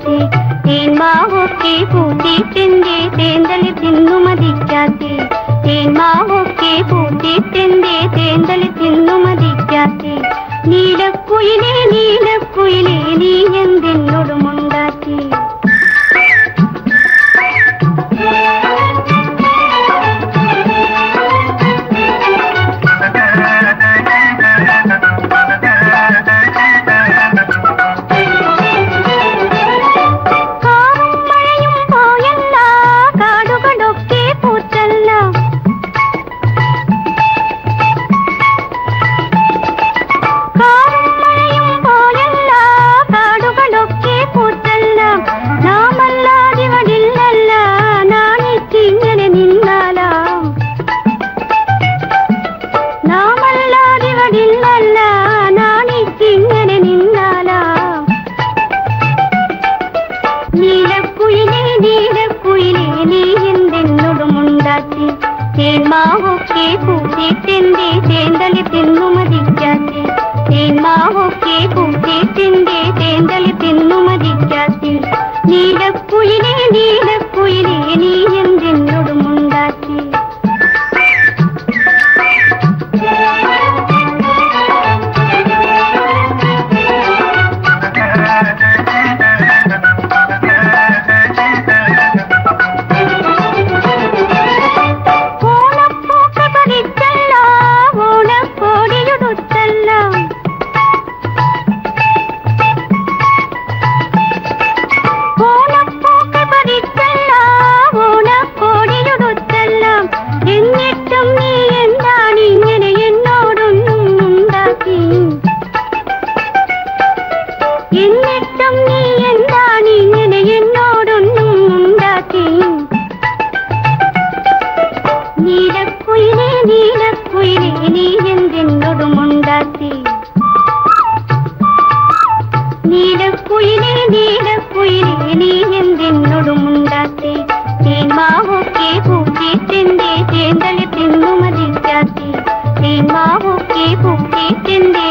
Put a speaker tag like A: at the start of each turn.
A: മതിക്കാത്തെ തേന്മാവൊക്കെ തേന്മാവൊക്കെ കൂട്ടിട്ടെന്റെ തേന്തലി തിന്നു മതിക്കാത്തി. തേന്മാവൊക്കെ കൂട്ടിട്ടെന്റെ തേന്തലി തിന്നു മതിക്കാത്തി. നീലക്കുയിലേ നീലക്കുയിലേ എന്തെന്നോടും ഉണ്ടാക്കി നീലക്കുയിലേ നീ എന്തെന്നോടും ഉണ്ടാക്കി തേന്മാവൊക്കെ തെന്റെ തേന്തളി തിന്നു മതിക്കാത്തി തിന്നു മതിക്കാത്തി